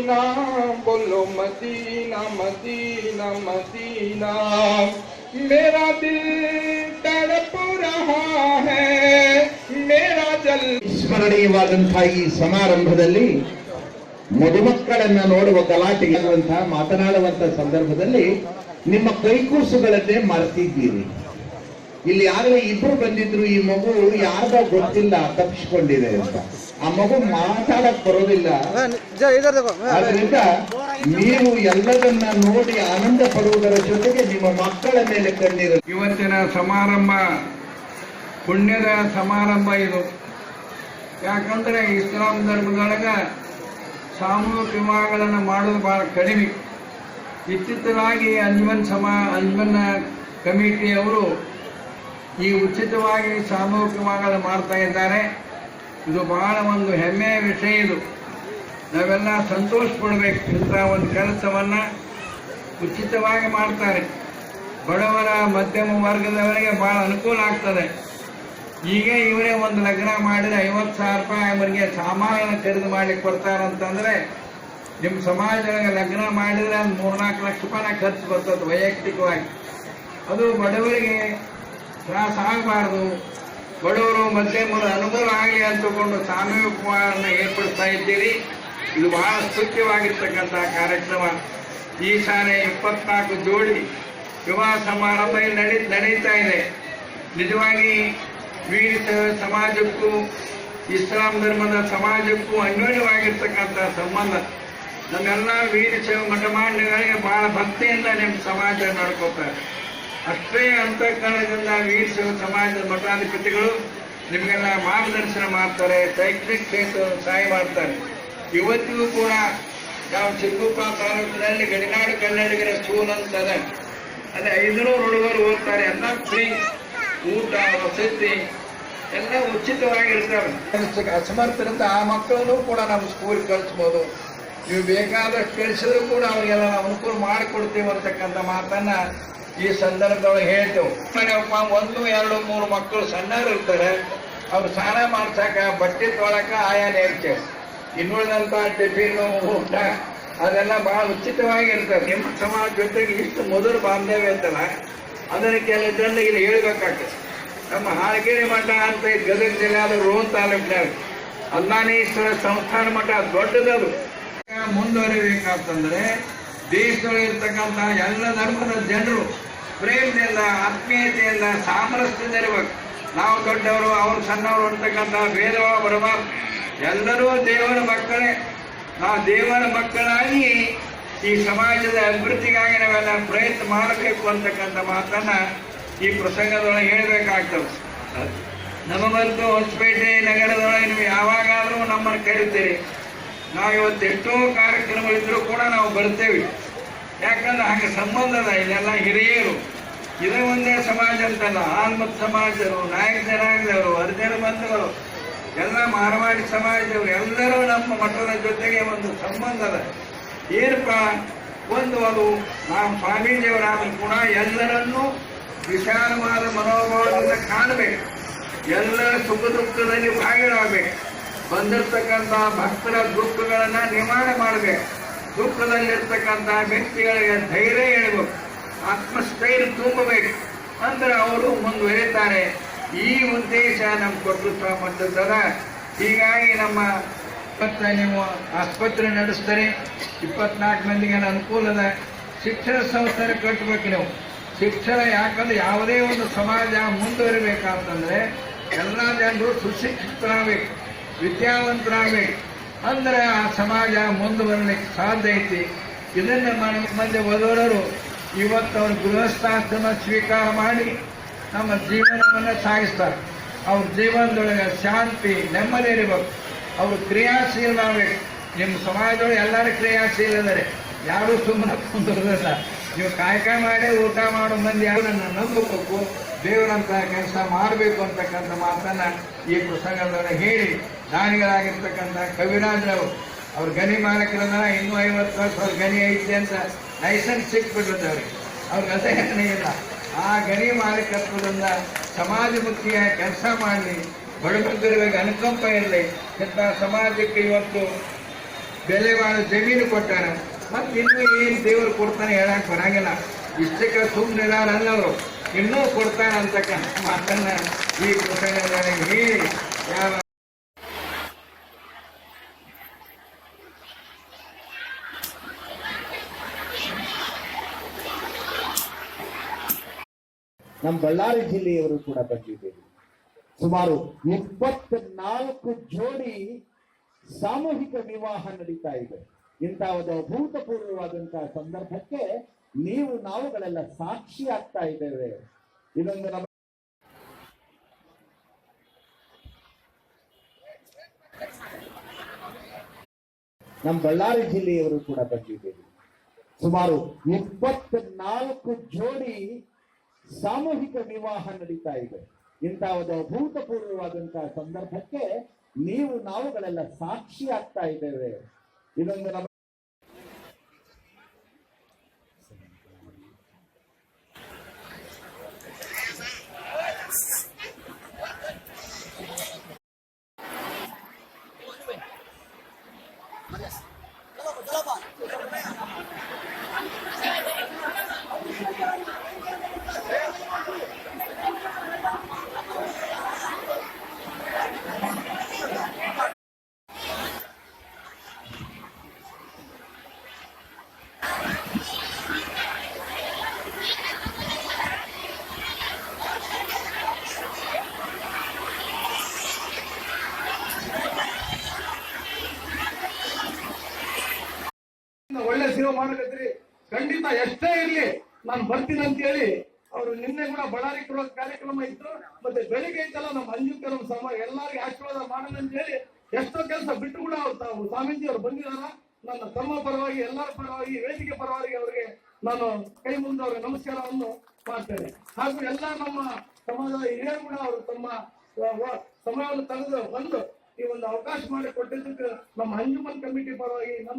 Medina बोलो Medina Medina Medina मेरा दिल तड़प रहा है मेरा जल ಸ್ಮರಣೀಯವಾದಂತಹ ಈ ಸಮಾರಂಭದಲ್ಲಿ ಮದುಮಕ್ಕಳನ್ನ ನೋಡುವ ಗಲಾಟೆಯಾಗುವಂತಹ ಮಾತನಾಡುವಂತಹ ಸಂದರ್ಭದಲ್ಲಿ ನಿಮ್ಮ ಕೈಕೂಸುಗಳನ್ನೇ ಮರೆತಿದ್ದೀರಿ ಇಲ್ಲಿ ಯಾರು ಇಬ್ರು ಬಂದಿದ್ರು ಈ ಮಗು ಯಾರ್ದೋ ಗೊತ್ತಿಲ್ಲ ತಪ್ಪಿಸ್ಕೊಂಡಿದೆ ಅಂತ. ಆ ಮಗು ಮಾತಾಡಕ್ ಬರೋದಿಲ್ಲ. ಅದರಿಂದ ನೀವು ಎಲ್ಲದನ್ನ ನೋಡಿ ಆನಂದ ಪಡುವುದರ ಜೊತೆಗೆ ನಿಮ್ಮ ಮಕ್ಕಳ ಮೇಲೆ ಕಣ್ಣೀರು. ಇವತ್ತಿನ ಸಮಾರಂಭ ಪುಣ್ಯದ ಸಮಾರಂಭ ಇದು. ಯಾಕಂದ್ರೆ ಇಸ್ಲಾಂ ಧರ್ಮದೊಳಗ ಸಾಮೂಹಿಕ ವಿವಾಹಗಳನ್ನು ಮಾಡೋದು ಬಹಳ ಕಡಿಮೆ. ಇತ್ತಿತ್ತಲಾಗಿ ಸಮ ಸಮಾ ಕಮಿಟಿ ಕಮಿಟಿಯವರು ಈ ಉಚಿತವಾಗಿ ಸಾಮೂಹಿಕವಾಗಿ ಮಾಡ್ತಾ ಇದ್ದಾರೆ. ಇದು ಬಹಳ ಒಂದು ಹೆಮ್ಮೆಯ ವಿಷಯ ಇದು. ನಾವೆಲ್ಲ ಸಂತೋಷ ಪಡಬೇಕು ಇಂಥ ಒಂದು ಕೆಲಸವನ್ನು. ಉಚಿತವಾಗಿ ಮಾಡ್ತಾರೆ. ಬಡವರ, ಮಧ್ಯಮ ವರ್ಗದವರಿಗೆ ಬಹಳ ಅನುಕೂಲ ಆಗ್ತದೆ. ಈಗ ಇವರೇ ಒಂದು ಲಗ್ನ ಮಾಡಿದ ಐವತ್ತು ಸಾವಿರ ರೂಪಾಯಿ ಅವರಿಗೆ ಸಾಮಾನನ್ನು ಖರೀದಿ ಮಾಡ್ಲಿಕ್ಕೆ ಕೊಡ್ತಾರಂತಂದ್ರೆ ನಿಮ್ಮ ಸಮಾಜದೊಳಗೆ ಲಗ್ನ ಮಾಡಿದ್ರೆ ಒಂದು ಮೂರ್ನಾಲ್ಕು ಲಕ್ಷ ರೂಪಾಯಿ ಖರ್ಚು ಬರ್ತದೆ ವೈಯಕ್ತಿಕವಾಗಿ. ಅದು ಬಡವರಿಗೆ ತ್ರಾಸ ಆಗಬಾರ್ದು ಬಡವರು ಮಧ್ಯಮರು ಅನುಕೂಲ ಆಗಲಿ ಅಂತಕೊಂಡು ಸಾಮೂಹಿಕವನ್ನು ಏರ್ಪಡಿಸ್ತಾ ಇದ್ದೀರಿ. ಇದು ಬಹಳ ಸ್ತುತ್ಯವಾಗಿರ್ತಕ್ಕಂಥ ಕಾರ್ಯಕ್ರಮ. ಈ ಸಾರಿ ಇಪ್ಪತ್ನಾಲ್ಕು ಜೋಡಿ ವಿವಾಹ ಸಮಾರಂಭ ಇಲ್ಲಿ ನಡೀತಾ ಇದೆ. ನಿಜವಾಗಿ ವೀರ ಸಮಾಜಕ್ಕೂ, ಇಸ್ಲಾಂ ಧರ್ಮದ ಸಮಾಜಕ್ಕೂ ಅನ್ಯೋನ್ಯವಾಗಿರ್ತಕ್ಕಂಥ ಸಂಬಂಧ. ನಮ್ಮೆಲ್ಲ ವೀರ ಸೇವೆ ಮಠಮಾಂಡಗಳಿಗೆ ಬಹಳ ಭಕ್ತಿಯಿಂದ ನಿಮ್ಮ ಸಮಾಜ ನಡ್ಕೋತಾರೆ. ಅಷ್ಟೇ ಅಂತಃಕರಣದಿಂದ ವೀರ ಸೇವೆ ಸಮಾಜದ ಮಠಾಧಿಪತಿಗಳು ನಿಮಗೆಲ್ಲ ಮಾರ್ಗದರ್ಶನ ಮಾಡ್ತಾರೆ, ಶೈಕ್ಷಣಿಕ ಕ್ಷೇತ್ರ ಸಹಾಯ ಮಾಡ್ತಾರೆ. ಇವತ್ತಿಗೂ ಕೂಡ ನಾವು ಚಿಕ್ಕಪ್ಪ ತಾಲೂಕಿನಲ್ಲಿ ಗಡಿನಾಡು ಕನ್ನಡಿಗರ ಸ್ಕೂಲ್ ಅಂತ ಅದೇ. ಐದುನೂರು ಹುಡುಗರು ಓದ್ತಾರೆ, ಎಲ್ಲ ಫ್ರೀ ಊಟ, ವಸತಿ, ಎಲ್ಲ ಉಚಿತವಾಗಿರ್ತಾರೆ ಅಸಮರ್ಥರಿಂದ ಆ ಮಕ್ಕಳನ್ನು ಕೂಡ ನಾವು ಸ್ಕೂಲ್ ಕಳಿಸ್ಬೋದು. ನೀವು ಬೇಕಾದಷ್ಟು ಕಳಿಸಿದ್ರು ಕೂಡ ಅವರಿಗೆಲ್ಲ ನಾವು ಅನುಕೂಲ ಮಾಡಿಕೊಡ್ತೀವಿ ಅಂತಕ್ಕಂಥ ಮಾತನ್ನ ಈ ಸಂದರ್ಭದೊಳಗೆ ಹೇಳ್ತೇವೆ. ಮನೆಯಪ್ಪ ಒಂದು, ಎರಡು, ಮೂರು ಮಕ್ಕಳು ಸಣ್ಣರು ಇರ್ತಾರೆ ಅವ್ರು ಸ್ನಾನ ಮಾಡ್ಸಕ, ಬಟ್ಟೆ ತೊಳಕ ಆಯಾ ನೇರ್ತೇವೆ ಇನ್ನುಳಿದಂತ ಟಿಫಿನ್, ಊಟ, ಅದೆಲ್ಲ ಬಹಳ ಉಚಿತವಾಗಿರ್ತದೆ. ನಿಮ್ಮ ಸಮಾಜ ಜೊತೆಗೆ ಇಷ್ಟು ಮೊದಲು ಬಾಂಧವ್ಯ ಅಂತಲ್ಲ, ಅದನ್ನು ಕೆಲ ಜನರಿಗೆ ಇಲ್ಲಿ ಹೇಳ್ಬೇಕಾಗ್ತದೆ. ನಮ್ಮ ಹಾಳಗೇರಿ ಮಠ ಅಂತ ಗದಗ ಜಿಲ್ಲೆಯಾದ ರೋಹನ್ ತಾಲೂಕಿನಾಗ ಅಲ್ಲಾನೇಶ್ವರ ಸಂಸ್ಥಾನ ಮಠ ದೊಡ್ಡದದು. ಮುಂದುವರಿಬೇಕಾಗ್ತಂದ್ರೆ ದೇಶದೊಳಗೆ ಇರ್ತಕ್ಕಂಥ ಎಲ್ಲ ಧರ್ಮದ ಜನರು ಪ್ರೇಮದಿಂದ ಆತ್ಮೀಯತೆಯಿಂದ ಸಾಮರಸ್ಯದಿಂದ ಇರಬೇಕು ನಾವು ದೊಡ್ಡವರು ಅವರು ಸಣ್ಣವರು ಅಂತಕ್ಕಂತಹ ಭೇದವ ಬರಬಾರ್ದು ಎಲ್ಲರೂ ದೇವರ ಮಕ್ಕಳೇ. ನಾವು ದೇವರ ಮಕ್ಕಳಾಗಿ ಈ ಸಮಾಜದ ಅಭಿವೃದ್ಧಿಗಾಗಿ ನಾವೆಲ್ಲ ಪ್ರಯತ್ನ ಮಾಡಬೇಕು ಅಂತಕ್ಕಂಥ ಮಾತನ್ನ ಈ ಪ್ರಸಂಗದೊಳಗೆ ಹೇಳಬೇಕಾಗ್ತದೆ. ನಮ್ಮ ಬಂತು ಹೊಸಪೇಟೆ ನಗರದೊಳಗೆ ನೀವು ಯಾವಾಗಾದರೂ ನಮ್ಮನ್ನು ಕರೀತೀರಿ. ನಾವು ಇವತ್ತು ಎಷ್ಟೋ ಕಾರ್ಯಕ್ರಮಗಳಿದ್ರೂ ಕೂಡ ನಾವು ಬರ್ತೇವೆ. ಯಾಕಂದ್ರೆ ಹಾಗೆ ಸಂಬಂಧದ ಇದೆಲ್ಲ ಹಿರಿಯರು. ಇದೇ ಒಂದೇ ಸಮಾಜ ಅಂತಲ್ಲ, ಆಲ್ಮತ್ ಸಮಾಜರು, ನಾಯಕ ಜನಾಂಗದವರು ಅರ್ಜನ ಬಂಧುಗಳು, ಎಲ್ಲ ಮಾರವಾಡಿ ಸಮಾಜದವರು, ಎಲ್ಲರೂ ನಮ್ಮ ಮಠದ ಜೊತೆಗೆ ಒಂದು ಸಂಬಂಧದ ಏನಪ್ಪ? ಒಂದು ಅದು ನಾವು ಸ್ವಾಮೀಜಿಯವರಾದ ಕೂಡ ಎಲ್ಲರನ್ನೂ ವಿಶಾಲವಾದ ಮನೋಭಾವದಿಂದ ಕಾಣಬೇಕು. ಎಲ್ಲರ ಸುಖ ದುಃಖದಲ್ಲಿ ಭಾಗಿಯಾಗಬೇಕು. ಬಂದಿರ್ತಕ್ಕಂಥ ಭಕ್ತರ ದುಃಖಗಳನ್ನ ನಿವಾರಣೆ ಮಾಡಬೇಕು. ದುಃಖದಲ್ಲಿರ್ತಕ್ಕಂಥ ವ್ಯಕ್ತಿಗಳಿಗೆ ಧೈರ್ಯ ಹೇಳ್ಬೇಕು. ಆತ್ಮಸ್ಥೈರ್ಯ ತುಂಬಬೇಕು ಅಂದ್ರೆ ಅವರು ಮುಂದುವರಿತಾರೆ. ಈ ಉದ್ದೇಶ ನಮ್ಮ ಕೊಟ್ಟೃತ್ವ ಮಟ್ಟದ ಹೀಗಾಗಿ ನಮ್ಮ ಇಪ್ಪತ್ತ ನೀವು ಆಸ್ಪತ್ರೆ ನಡೆಸ್ತಾರೆ. ಇಪ್ಪತ್ನಾಲ್ಕು ಮಂದಿಗೆ ಅನುಕೂಲದ ಶಿಕ್ಷಣ ಸಂಸ್ಥೆ ಕಟ್ಟಬೇಕು ನೀವು. ಶಿಕ್ಷಣ ಯಾಕಂದ್ರೆ ಯಾವುದೇ ಒಂದು ಸಮಾಜ ಮುಂದುವರಿಬೇಕಂತಂದ್ರೆ ಎಲ್ಲ ಜನರು ಸುಶಿಕ್ಷಿತರಾಗಬೇಕು. ವಿದ್ಯಾವಂತರಾಗಬೇಕು ಅಂದ್ರೆ ಆ ಸಮಾಜ ಮುಂದುವರಲಿಕ್ಕೆ ಸಾಧ್ಯ ಐತಿ. ಇದನ್ನೇ మన ಮಂದಿ ಓದೋರು ಇವತ್ತು ಅವ್ರ ಗೃಹಸ್ಥಾಶ್ರಮ ಸ್ವೀಕಾರ ಮಾಡಿ ನಮ್ಮ ಜೀವನವನ್ನು ಸಾಗಿಸ್ತಾರೆ. ಅವ್ರ ಜೀವನದೊಳಗೆ ಶಾಂತಿ, ನೆಮ್ಮದಿ ಇರಬೇಕು. ಅವರು ಕ್ರಿಯಾಶೀಲರಾಗಬೇಕು ನಿಮ್ಮ ಸಮಾಜದೊಳಗೆ ಎಲ್ಲರೂ ಕ್ರಿಯಾಶೀಲ ಇದ್ದಾರೆ ಯಾರೂ ಸುಮ್ಮನೆ ಕುಂದಿರೋದಿಲ್ಲ. ನೀವು ಕಾಯಕ ಮಾಡಿ ಊಟ ಮಾಡೋ ಮಂದಿ ಯಾರನ್ನ ನಂಬಬೇಕು. ದೇವರಂತಹ ಕೆಲಸ ಮಾಡಬೇಕು ಅಂತಕ್ಕಂಥ ಮಾತನ್ನು ಈ ಪ್ರಸಂಗದೊಳಗೆ ಹೇಳಿ. ದಾನಿಗಳಾಗಿರ್ತಕ್ಕಂಥ ಕವಿರಾಜ್ರವರು ಅವ್ರ ಗನಿ ಮಾಲಕರನ್ನ ಇನ್ನೂ ಐವತ್ತು ವರ್ಷ ಅವ್ರ ಗನಿ ಐತೆ ಅಂತ ಲೈಸೆನ್ಸ್ ಸಿಕ್ಬಿಟ್ಟಿದೆ ಅವ್ರಿಗೆ ಅವ್ರಿಗೆ ಅದೇ ಇಲ್ಲ. ಆ ಗನಿ ಮಾಲೀಕತ್ವದಿಂದ ಸಮಾಜಮುಖಿಯ ಕೆಲಸ ಮಾಡಲಿ ಬಡಬಗ್ಗರಿಗೆ ಅನುಕಂಪ ಇರಲಿ, ಇಂಥ ಸಮಾಜಕ್ಕೆ ಇವತ್ತು ಬೆಲೆ ಬಾಳ ಜಮೀನು ಕೊಟ್ಟಾರ. ಮತ್ತೆ ಇನ್ನೂ ಏನು ದೇವರು ಕೊಡ್ತಾನೆ ಹೇಳಕ್ ಬರಂಗಿಲ್ಲ. ಇಷ್ಟಕ್ಕೆ ಸುಮ್ಮನೆ ಅನ್ನೋರು ಇನ್ನೂ ಕೊಡ್ತಾನೆ ಅಂತಕ್ಕಂಥ ಮಾತನ್ನ ಈ ಪ್ರಸಂಗದಲ್ಲಿ ಹೇಳಿ ಯಾವ ನಮ್ಮ ಬಳ್ಳಾರಿ ಜಿಲ್ಲೆಯವರು ಕೂಡ ಬಂದಿದ್ದೇವೆ. ಸುಮಾರು ಇಪ್ಪತ್ನಾಲ್ಕು ಜೋಡಿ ಸಾಮೂಹಿಕ ವಿವಾಹ ನಡೀತಾ ಇದೆ. ಇಂತಹ ಒಂದು ಅಭೂತಪೂರ್ವವಾದಂತಹ ಸಂದರ್ಭಕ್ಕೆ ನೀವು ನಾವುಗಳೆಲ್ಲ ಸಾಕ್ಷಿ ಆಗ್ತಾ ಇದ್ದೇವೆ. ಇದೊಂದು ನಮ್ಮ ನಮ್ಮ ಬಳ್ಳಾರಿ ಜಿಲ್ಲೆಯವರು ಕೂಡ ಬಂದಿದ್ದೇವೆ. ಸುಮಾರು ಇಪ್ಪತ್ನಾಲ್ಕು ಜೋಡಿ ಸಾಮೂಹಿಕ ವಿವಾಹ ನಡೀತಾ ಇದೆ. ಇಂತಹ ಒಂದು ಅಭೂತಪೂರ್ವವಾದಂತಹ ಸಂದರ್ಭಕ್ಕೆ ನೀವು ನಾವುಗಳೆಲ್ಲ ಸಾಕ್ಷಿ ಆಗ್ತಾ ಇದ್ದೇವೆ. ಇದೊಂದು ನಮ್ಮ ಎಷ್ಟೇ ಇರ್ಲಿ, ನಾನು ಬರ್ತೀನಿ ಅಂತ ಹೇಳಿ ಅವರು ನಿನ್ನೆ ಕೂಡ ಬಳ್ಳಾರಿ ಕೊಡೋ ಕಾರ್ಯಕ್ರಮ ಇತ್ತು, ಮತ್ತೆ ಬೆಳಿಗ್ಗೆ ಐತಲ್ಲ, ನಮ್ಮ ಅಂಜುಕರ ಸಮ ಎಲ್ಲಾರಿಗೆ ಆಶೀರ್ವಾದ ಮಾಡೋಣ ಅಂತ ಹೇಳಿ ಎಷ್ಟೋ ಕೆಲಸ ಬಿಟ್ಟು ಕೂಡ ಅವ್ರು ತಾವು ಸ್ವಾಮೀಜಿ ಅವರು ಬಂದಿದಾರ. ನನ್ನ ತಮ್ಮ ಪರವಾಗಿ, ಎಲ್ಲರ ಪರವಾಗಿ, ವೇದಿಕೆ ಪರವಾಗಿ ಅವರಿಗೆ ನಾನು ಕೈ ಮುಂದೆ ಅವರಿಗೆ ನಮಸ್ಕಾರವನ್ನು ಮಾಡ್ತೇನೆ. ಹಾಗೂ ಎಲ್ಲ ನಮ್ಮ ಸಮಾಜದ ಹಿರಿಯರು ಕೂಡ ಅವರು ತಮ್ಮ ಸಮಯವನ್ನು ತೆಗೆದು ಬಂದು ಈ ಒಂದು ಅವಕಾಶ ಮಾಡಿ ಕೊಟ್ಟಿದ್ದಕ್ಕೆ ನಮ್ಮ ಅಂಜುಮನ್ ಕಮಿಟಿ ಪರವಾಗಿ ನಮ್ಮ